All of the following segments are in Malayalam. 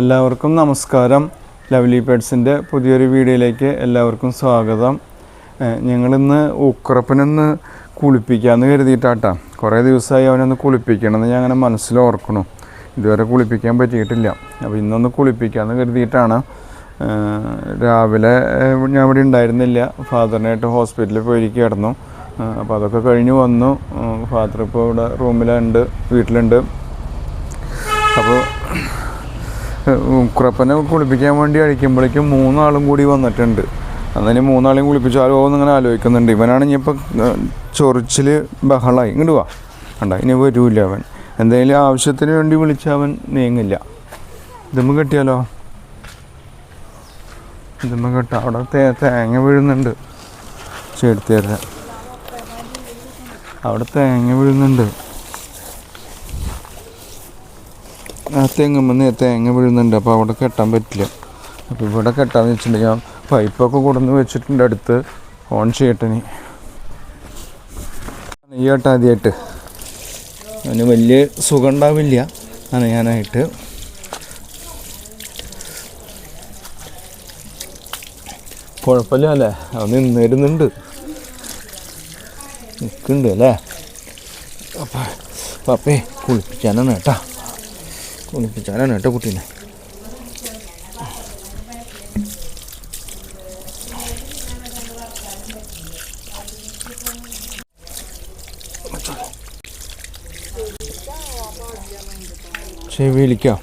എല്ലാവർക്കും നമസ്കാരം. ലവ്ലി പെഡ്സിന്റെ പുതിയൊരു വീഡിയോയിലേക്ക് എല്ലാവർക്കും സ്വാഗതം. ഞങ്ങളിന്ന് ഉക്രപ്പനൊന്ന് കുളിപ്പിക്കാമെന്ന് കരുതിയിട്ടാട്ടാ. കുറേ ദിവസമായി അവനൊന്ന് കുളിപ്പിക്കണമെന്ന് ഞാൻ അങ്ങനെ മനസ്സിലോർക്കണു ഇതുവരെ കുളിപ്പിക്കാൻ പറ്റിയിട്ടില്ല. അപ്പോൾ ഇന്നൊന്ന് കുളിപ്പിക്കാമെന്ന് കരുതിയിട്ടാണ്. രാവിലെ ഞാൻ ഇവിടെ ഉണ്ടായിരുന്നില്ല. ഫാദറിനായിട്ട് ഹോസ്പിറ്റലിൽ പോയിരിക്കുകയായിരുന്നു അപ്പോൾ അതൊക്കെ കഴിഞ്ഞ് വന്നു. ഫാദർ ഇപ്പോൾ ഇവിടെ റൂമിലുണ്ട് വീട്ടിലുണ്ട്. അപ്പോൾ ഉക്രപ്പനെ കുളിപ്പിക്കാൻ വേണ്ടി അഴിക്കുമ്പോഴേക്കും മൂന്നാളും കൂടി വന്നിട്ടുണ്ട്. അന്നേരം മൂന്നാളെയും കുളിപ്പിച്ചാലോ എന്നിങ്ങനെ ആലോചിക്കുന്നുണ്ട്. ഇവനാണ് ഇനിയിപ്പോൾ ചൊറിച്ചിൽ ബഹളായി. ഇങ്ങോട്ട് വാ. കണ്ട? ഇനി വരൂല്ല അവൻ. എന്തെങ്കിലും ആവശ്യത്തിന് വേണ്ടി വിളിച്ചവൻ നീങ്ങില്ല. ഇതുമ്മ കെട്ടിയാലോ? ഇതുമ്മ കെട്ട. അവിടെ തേ തേങ്ങ വീഴുന്നുണ്ട്. ചേർത്തേരാ തരാം അവിടെ തേങ്ങ വീഴുന്നുണ്ട്. ആ തെങ്ങുമ്പോൾ തേങ്ങ വീഴുന്നുണ്ട് അപ്പോൾ അവിടെ കെട്ടാൻ പറ്റില്ല. അപ്പോൾ ഇവിടെ കെട്ടാന്ന് വെച്ചിട്ടുണ്ടെങ്കിൽ ഞാൻ പൈപ്പൊക്കെ കൊടുന്ന് വെച്ചിട്ടുണ്ട് അടുത്ത്. ഓൺ ചെയ്യട്ടെ നീ കേട്ടോ ആദ്യമായിട്ട് അതിന് വലിയ സുഖം ഉണ്ടാവില്ല. നനയാനായിട്ട്. കുഴപ്പമില്ല അല്ലേ? അവൻ നിന്നിരുന്നുണ്ട്. നിൽക്കുന്നുണ്ട് അല്ലേ? അപ്പം പപ്പേ കുളിപ്പിക്കാനാണ് കേട്ടാ. കുളിപ്പിച്ചാലാണ് കേട്ടോ കുട്ടീനെ. ചെവിയിലിക്കാം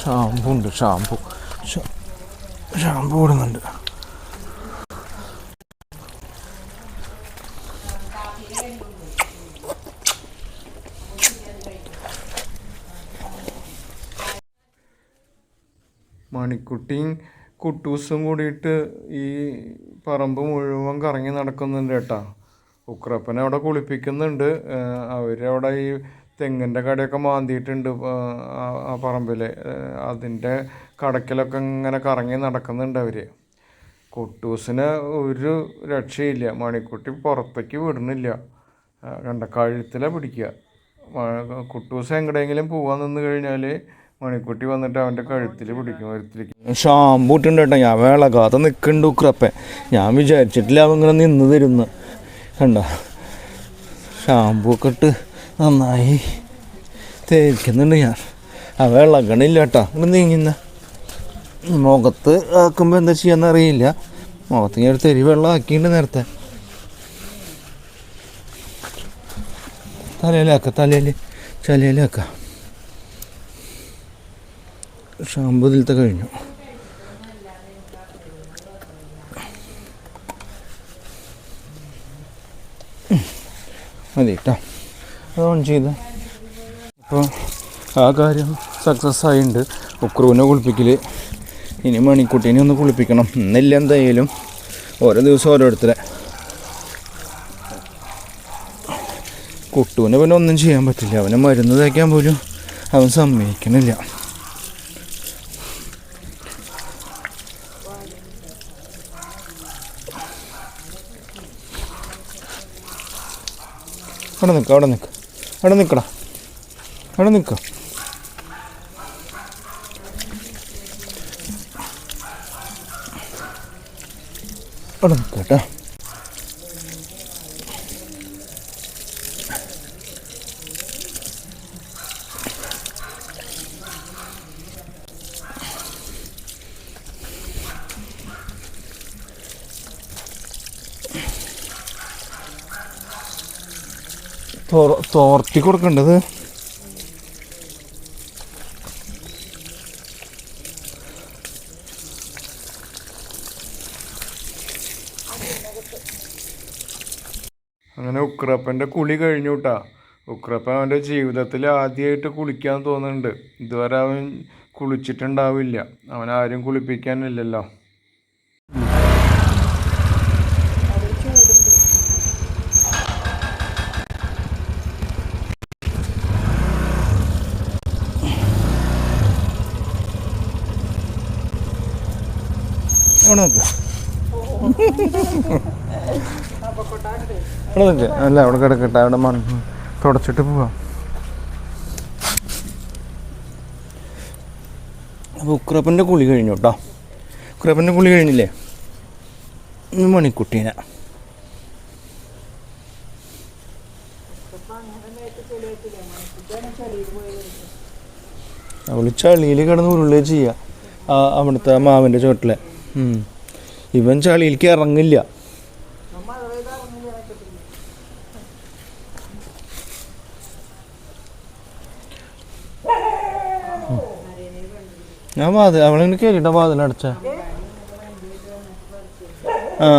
ഷാമ്പു ഉണ്ട് ഷാമ്പു ഷാ ഷാമ്പു ഇടുന്നുണ്ട് മണിക്കുട്ടിയും കുട്ടൂസും കൂടിയിട്ട് ഈ പറമ്പ് മുഴുവൻ കറങ്ങി നടക്കുന്നുണ്ട് കേട്ടാ. ഉക്രപ്പനെ അവിടെ കുളിപ്പിക്കുന്നുണ്ട്. അവരവിടെ ഈ തെങ്ങിന്റെ കടയൊക്കെ മാന്തിയിട്ടുണ്ട് ആ- പറമ്പിൽ അതിന്റെ കടക്കിലൊക്കെ ഇങ്ങനെ കറങ്ങി നടക്കുന്നുണ്ട് അവർ കുട്ടൂസിന് ഒരു രക്ഷയില്ല. മണിക്കുട്ടി പുറത്തേക്ക് വിടുന്നില്ല. കണ്ട കഴുത്തിലെ പിടിക്കുക. കുട്ടൂസ് എങ്ങടെങ്കിലും പോവാൻ നിന്ന് കഴിഞ്ഞാൽ മണിക്കുട്ടി വന്നിട്ട് അവന്റെ കഴുത്തിൽ പിടിക്കും കഴുത്തിലേക്ക് ഷാമ്പു ഇട്ടുണ്ട് കേട്ടോ. ഞാൻ വേളകാത്ത നിൽക്കുന്നുണ്ട് ഉക്രപ്പൻ. ഞാൻ വിചാരിച്ചിട്ടില്ല അവൻ ഇങ്ങനെ നിന്ന് തരുന്നു കണ്ട? ഷാമ്പൂ ഒക്കെ ഇട്ട് നന്നായി. തേക്കുന്നുണ്ട് ഞാൻ. ആ വെള്ളം കണില്ല കേട്ടോ. ഇവിടെ നീങ്ങുന്ന. മുഖത്ത് ആക്കുമ്പോൾ എന്താ ചെയ്യാന്ന് അറിയില്ല. മുഖത്ത് ഞാൻ ഒരു തെരി വെള്ളം ആക്കിയിട്ടുണ്ട് നേരത്തെ. തലയിലാക്ക തലയിൽ ചലയിലാക്ക ഷാമ്പുതിലത്തെ കഴിഞ്ഞു. മതി കേട്ടോ. ഓൺ ചെയ്ത്. അപ്പോൾ ആ കാര്യം സക്സസ് ആയിട്ടുണ്ട് ഉക്രൂനെ കുളിപ്പിക്കൽ ഇനി മണിക്കുട്ടീനെ ഒന്ന് കുളിപ്പിക്കണം. ഇന്നില്ല എന്തായാലും. ഓരോ ദിവസം ഓരോരുത്തരെ. കുട്ടുവിനെ പിന്നെ ഒന്നും ചെയ്യാൻ പറ്റില്ല. അവനെ മരുന്ന് തേക്കാൻ പോലും അവൻ സമ്മതിക്കണില്ല. അവിടെ നിൽക്കുക അവിടെ നിൽക്ക അവിടെ നിൽക്കടാ? അവിടെ നിൽക്ക? അവിടെ നിൽക്ക കേട്ടോ? തോർത്തി കൊടുക്കേണ്ടത്? അങ്ങനെ ഉക്രപ്പന്റെ കുളി കഴിഞ്ഞു കേട്ടാ ഉക്രപ്പൻ അവന്റെ ജീവിതത്തിൽ ആദ്യമായിട്ട് കുളിക്കാൻ തോന്നുന്നുണ്ട്. ഇതുവരെ അവൻ കുളിച്ചിട്ടുണ്ടാവില്ല. അവൻ ആരും കുളിപ്പിക്കാനില്ലല്ലോ. അല്ല അവിടെ കിടക്കട്ടെ അവിടെ മണ്ണ് തുടച്ചിട്ട് പോവാം. അപ്പോൾ ഉക്രപ്പന്റെ കുളി കഴിഞ്ഞു കേട്ടോ. ഉക്രപ്പന്റെ കുളി കഴിഞ്ഞില്ലേ? മണിക്കുട്ടീനെ. അവൾ ചളിയിൽ കിടന്ന് ഉരുളേ ചെയ്യുക അവിടുത്തെ മാവിന്റെ ചോട്ടിലെ. ഇവൻ ചളിയിലേക്ക് ഇറങ്ങില്ല. ഞാൻ വാതിൽ. അവളിങ്ങനെ കയറിയിട്ട വാതിലടച്ച ആ.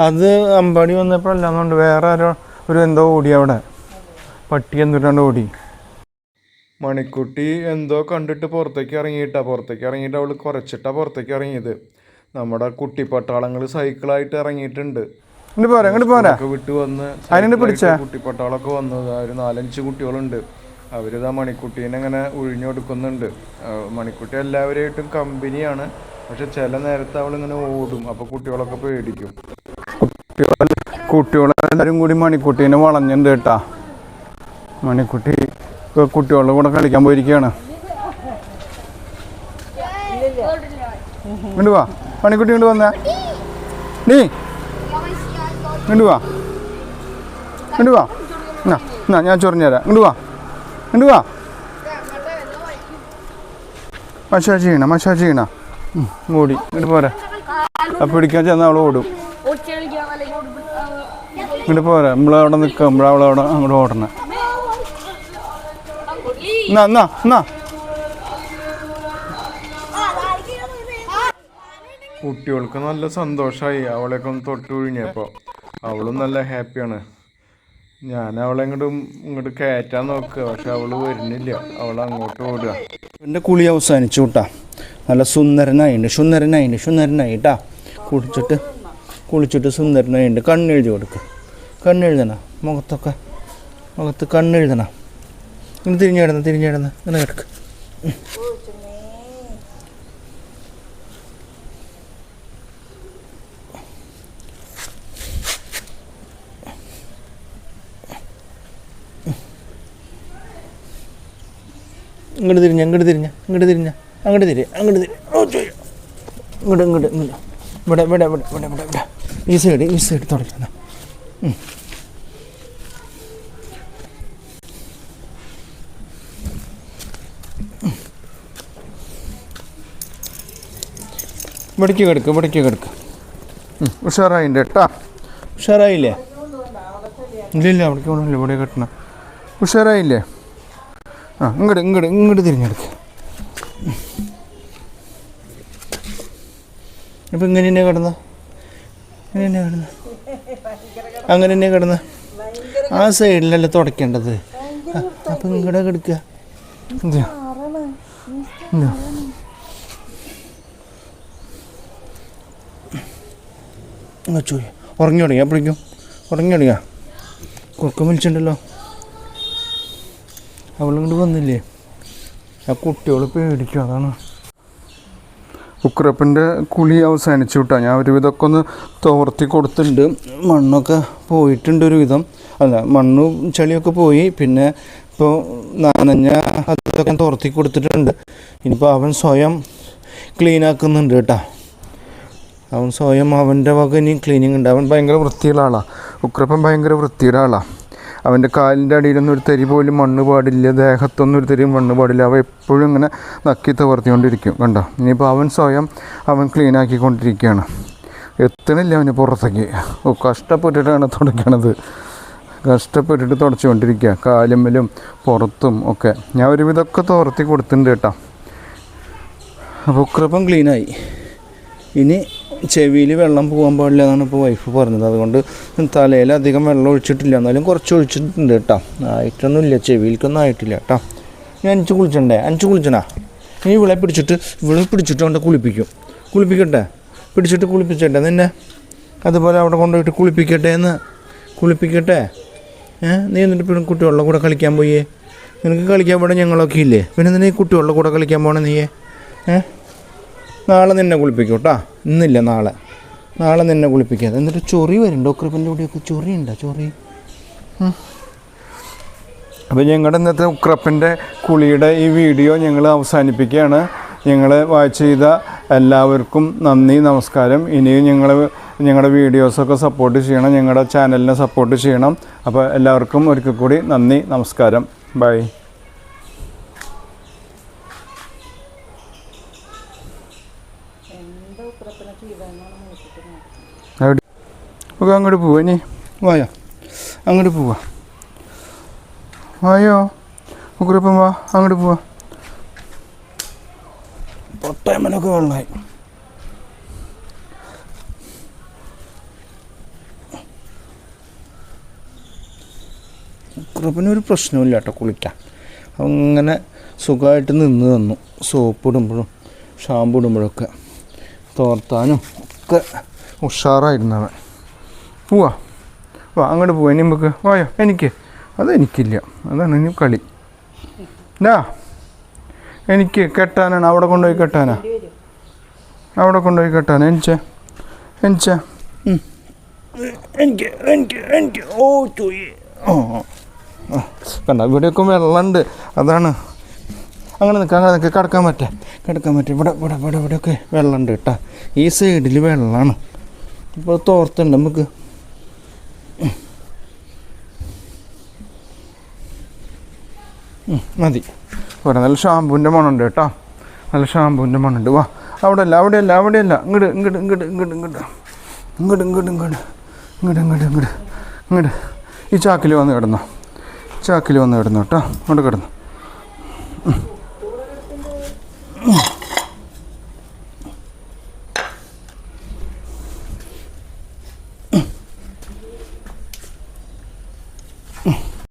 അത് അമ്പാടി വന്നപ്പോഴല്ലാന്നുണ്ട് വേറെ ആരോ ഒരു എന്തോ ഓടി അവിടെ. പട്ടി എന്തുരാണ്ട് ഓടി. മണിക്കുട്ടി എന്തോ കണ്ടിട്ട് പുറത്തേക്ക് ഇറങ്ങിയിട്ടാണ് പുറത്തേക്ക് ഇറങ്ങിയിട്ട് അവൾ കുറച്ചിട്ടാണ് പുറത്തേക്ക് ഇറങ്ങിയത്. നമ്മുടെ കുട്ടിപ്പട്ടാളങ്ങൾ സൈക്കിളായിട്ട് ഇറങ്ങിയിട്ടുണ്ട്. വിട്ട് വന്ന് കുട്ടിപ്പട്ടാളൊക്കെ വന്നത്. ഒരു നാലഞ്ച് കുട്ടികളുണ്ട്. അവരിതാ മണിക്കുട്ടീനെ ഇങ്ങനെ ഒഴിഞ്ഞു കൊടുക്കുന്നുണ്ട്. ആ, മണിക്കുട്ടി എല്ലാവരുമായിട്ടും കമ്പനിയാണ്. പക്ഷെ ചില നേരത്തെ അവളിങ്ങനെ ഓടും. അപ്പോൾ കുട്ടികളൊക്കെ പേടിക്കും. കുട്ടികളെല്ലാവരും കൂടി മണിക്കുട്ടീനെ വളഞ്ഞിട്ടുണ്ട് കേട്ടാ. മണിക്കുട്ടി കുട്ടികളുടെ കൂടെ കളിക്കാൻ പോയിരിക്കുകയാണ്. ഇങ്ങോട്ട് പണിക്കുട്ടി ഇങ്ങോട്ട് വന്നേ. നീ. ഇങ്ങോട്ട് വാ. എന്നാ എന്നാ ഞാൻ ചൊറിഞ്ഞു തരാം. ഇങ്ങോട്ട് വാ. ഇങ്ങോട്ട് വാ. മഷാ ചെയ്യണ ഓടി ഇങ്ങോട്ട് പോരാ. അപ്പം പിടിക്കാൻ ചെന്നാൽ അവൾ ഓടും. ഇങ്ങോട്ട് പോരാ. നമ്മളവിടെ നിൽക്കുക നമ്മളവിടെ അങ്ങോട്ട് ഓടണം. എന്നാ на, на. കുട്ടികൾക്ക് നല്ല സന്തോഷമായി അവളെയൊക്കെ ഒന്ന് തൊട്ട് ഒഴിഞ്ഞപ്പോൾ അവളും നല്ല ഹാപ്പിയാണ്. ഞാൻ അവളെ ഇങ്ങോട്ട് ഇങ്ങോട്ട് കയറ്റാൻ നോക്കുക പക്ഷെ അവൾ വരുന്നില്ല. അവൾ അങ്ങോട്ട് ഓടുക. എന്റെ കുളി അവസാനിച്ചു കേട്ടാ നല്ല സുന്ദരനായിട്ടുണ്ട് സുന്ദരനായിട്ടുണ്ട് സുന്ദരനായിട്ടാ. കുളിച്ചിട്ട് കുളിച്ചിട്ട് സുന്ദരനായിട്ടുണ്ട് കണ്ണെഴുതി കൊടുക്കുക കണ്ണെഴുതണ. മുഖത്തൊക്കെ മുഖത്ത് കണ്ണെഴുതണ. ഇങ്ങനെ തിരിഞ്ഞു കിടന്ന് തിരിഞ്ഞു കിടന്ന്. ഇങ്ങനെ കിടക്ക്. ഇങ്ങോട്ട് തിരിഞ്ഞ ഇങ്ങോട്ട് തിരിഞ്ഞ ഇങ്ങോട്ട് തിരിഞ്ഞ. അങ്ങോട്ട് തിരി അങ്ങോട്ട് തിരി. ഇങ്ങോട്ട് ഇങ്ങോട്ട് ഇങ്ങോട്ട് ഇവിടെ ഇവിടെ ഇവിടെ ഇവിടെ ഇവിടെ ഈ സൈഡ് ഈ സൈഡ് തുടക്കണം ഇവിടേക്ക് കിടക്ക് ഇവിടേക്ക് കിടക്ക്. ഉഷാറായിന്റെ കേട്ടാ ഉഷാറായില്ലേ? ഇല്ലില്ല ഇല്ല അവിടേക്ക് പോകണമല്ലോ ഇവിടെ കെട്ടണം. ഉഷാറായില്ലേ? ആ ഇങ്ങോട്ട് ഇങ്ങോട്ട് ഇങ്ങോട്ട് തിരിഞ്ഞെടുക്ക്. അപ്പം ഇങ്ങനെ തന്നെ കിടന്ന? ഇങ്ങനെ തന്നെ കിടന്ന? അങ്ങനെ തന്നെ കിടന്ന? ആ സൈഡിലല്ല തുടയ്ക്കേണ്ടത്? അപ്പം ഇങ്ങോട്ട് കിടക്കുക. എന്താ ഇതാ. ചോയ് ഉറങ്ങി തുടങ്ങിയാ പിടിക്കും ഉറങ്ങി തുടങ്ങിയാ? കുറുക്കം വിളിച്ചിട്ടുണ്ടല്ലോ. അവളിങ്ങോട്ട് വന്നില്ലേ? ആ കുട്ടികൾ പേടിക്കും അതാണ്. ഉക്രപ്പന്റെ കുളി അവസാനിച്ചു വിട്ടാ ഞാൻ ഒരുവിധമൊക്കെ ഒന്ന് തോർത്തി കൊടുത്തിട്ടുണ്ട്. മണ്ണൊക്കെ പോയിട്ടുണ്ട് ഒരുവിധം. അല്ല മണ്ണും ചളിയൊക്കെ പോയി. പിന്നെ ഇപ്പോൾ നനഞ്ഞ അതൊക്കെ തോർത്തി കൊടുത്തിട്ടുണ്ട്. ഇനിയിപ്പോൾ അവൻ സ്വയം ക്ലീൻ ആക്കുന്നുണ്ട് കേട്ടോ അവൻ സ്വയം അവന്റെ വക ഇനി ക്ലീനിങ് ഉണ്ട്. അവൻ ഭയങ്കര വൃത്തിയുള്ള ആളാണ് ഉക്രപ്പൻ ഭയങ്കര വൃത്തിയുടെ ആളാണ് അവന്റെ കാലിന്റെ അടിയിലൊന്നും ഒരു തരി പോലും മണ്ണ് പാടില്ല. ദേഹത്തൊന്നും ഒരു തരിയും മണ്ണ് പാടില്ല. അവ എപ്പോഴും ഇങ്ങനെ നക്കി തവർത്തിക്കൊണ്ടിരിക്കും കണ്ടോ? ഇനിയിപ്പോൾ അവൻ സ്വയം അവൻ ക്ലീൻ ആക്കിക്കൊണ്ടിരിക്കുകയാണ്. എത്തണില്ല അവന് പുറത്തേക്ക്. ഓ കഷ്ടപ്പെട്ടിട്ടാണ് തുടയ്ക്കണത് കഷ്ടപ്പെട്ടിട്ട് തുടച്ചുകൊണ്ടിരിക്കുക. കാലുമ്മലും പുറത്തും ഒക്കെ. ഞാൻ ഒരുവിധമൊക്കെ തോർത്തി കൊടുത്തിട്ടുണ്ട് കേട്ടോ. അപ്പോൾ ഉക്രപ്പം ക്ലീനായി ഇനി ചെവിയിൽ വെള്ളം പോകാൻ പാടില്ല എന്നാണ് ഇപ്പോൾ വൈഫ് പറഞ്ഞത്. അതുകൊണ്ട് തലയിൽ അധികം വെള്ളം ഒഴിച്ചിട്ടില്ല. എന്നാലും കുറച്ച് ഒഴിച്ചിട്ടുണ്ട് കേട്ടോ. ആയിട്ടൊന്നുമില്ല. ചെവിയിലേക്കൊന്നും ആയിട്ടില്ല കേട്ടോ. ഞാൻ അഞ്ച് കുളിച്ചണ്ടേ? അഞ്ച് കുളിച്ചണാ? നീ ഇവളെ പിടിച്ചിട്ട് ഇവളെ പിടിച്ചിട്ട് കൊണ്ട് കുളിപ്പിക്കും. കുളിപ്പിക്കട്ടെ? പിടിച്ചിട്ട് കുളിപ്പിച്ചട്ടെ നിന്നെ? അതുപോലെ അവിടെ കൊണ്ടുപോയിട്ട് കുളിപ്പിക്കട്ടെ എന്ന്? കുളിപ്പിക്കട്ടെ? ഏ? നീ എന്നിട്ട് പിന്നെ കുട്ടികളുടെ കൂടെ കളിക്കാൻ പോയേ? നിനക്ക് കളിക്കാൻ പോകണം ഞങ്ങളൊക്കെ ഇല്ലേ? പിന്നെ ഈ കുട്ടികളുടെ കൂടെ കളിക്കാൻ പോകണം നീയേ? ഏ? നാളെ നിന്നെ കുളിപ്പിക്കും കേട്ടോ ഇന്നില്ല നാളെ. നാളെ നിന്നെ കുളിപ്പിക്കാം എന്നിട്ട് ചൊറി വരുന്നുണ്ട്. ഉക്രപ്പന്റെ കൂടെയൊക്കെ ചൊറി. ഉണ്ടോ ചൊറി അപ്പോൾ ഞങ്ങളുടെ ഇന്നത്തെ ഉക്രപ്പന്റെ കുളിയുടെ ഈ വീഡിയോ ഞങ്ങൾ അവസാനിപ്പിക്കുകയാണ്. ഞങ്ങൾ വാച്ച് ചെയ്ത എല്ലാവർക്കും നന്ദി നമസ്കാരം. ഇനിയും ഞങ്ങൾ ഞങ്ങളുടെ വീഡിയോസൊക്കെ സപ്പോർട്ട് ചെയ്യണം. ഞങ്ങളുടെ ചാനലിനെ സപ്പോർട്ട് ചെയ്യണം. അപ്പോൾ എല്ലാവർക്കും ഒരിക്കൽ കൂടി നന്ദി നമസ്കാരം. ബൈ ഒക്കെ അങ്ങോട്ട് പോവാ ഇനി. വായോ. അങ്ങോട്ട് പോവാ. വായോ. ഉഗ്രപ്പം വാ അങ്ങോട്ട് പോവാ. പൊട്ടയമനൊക്കെ വെള്ളമായി ഒരു പ്രശ്നമില്ല കേട്ടോ കുളിക്കാൻ. അങ്ങനെ സുഖമായിട്ട് നിന്ന് തന്നു. സോപ്പ് ഇടുമ്പോഴും ഷാമ്പു ഇടുമ്പോഴൊക്കെ തോർത്താനും ഒക്കെ ഉഷാറായിരുന്നു അവൻ. പോവാ. വാ അങ്ങോട്ട് പോവാ. ഇനി നമുക്ക് വായോ? എനിക്ക്. അത് എനിക്കില്ല അതാണ് ഇനി കളി. ഡാ എനിക്ക് കെട്ടാനാണ്. അവിടെ കൊണ്ടുപോയി കെട്ടാനാ? അവിടെ കൊണ്ടുപോയി കെട്ടാനാ? എനിച്ച എനിച്ച എനിക്ക് എനിക്ക് എനിക്ക്. ഓ ചോയി ഓ കണ്ട? ഇവിടെയൊക്കെ വെള്ളമുണ്ട്. അതാണ്. അങ്ങനെ നിൽക്കാം അങ്ങനെ നിൽക്കാം. കിടക്കാൻ പറ്റ. കിടക്കാൻ പറ്റും. ഇവിടെ ഇവിടെ ഇവിടെ ഇവിടെയൊക്കെ വെള്ളമുണ്ട് കേട്ടോ. ഈ സൈഡിൽ വെള്ളമാണ്. ഇപ്പോൾ തോർത്തുണ്ട് നമുക്ക്. മതി. പോരാ നല്ല ഷാമ്പൂന്റെ മണമുണ്ട് കേട്ടോ. നല്ല ഷാമ്പൂന്റെ മണമുണ്ട്. വാ അവിടെയല്ല അവിടെ അല്ല ഇങ്ങോട്ട് ഇങ്ങോട്ട് ഇങ്ങോട്ട് ഇങ്ങോട്ട് ഇങ്ങോട്ട് ഇങ്ങോട്ട് ഇങ്ങോട്ട് ഇങ്ങോട്ട് ഇങ്ങോട്ട് ഇങ്ങോട്ട് ഇങ്ങോട്ട് ഇങ്ങോട്ട് ഈ ചാക്കിൽ വന്ന് കിടന്നു. ചാക്കിൽ വന്ന് കിടന്നു കേട്ടോ. അവിടെ കിടന്നു.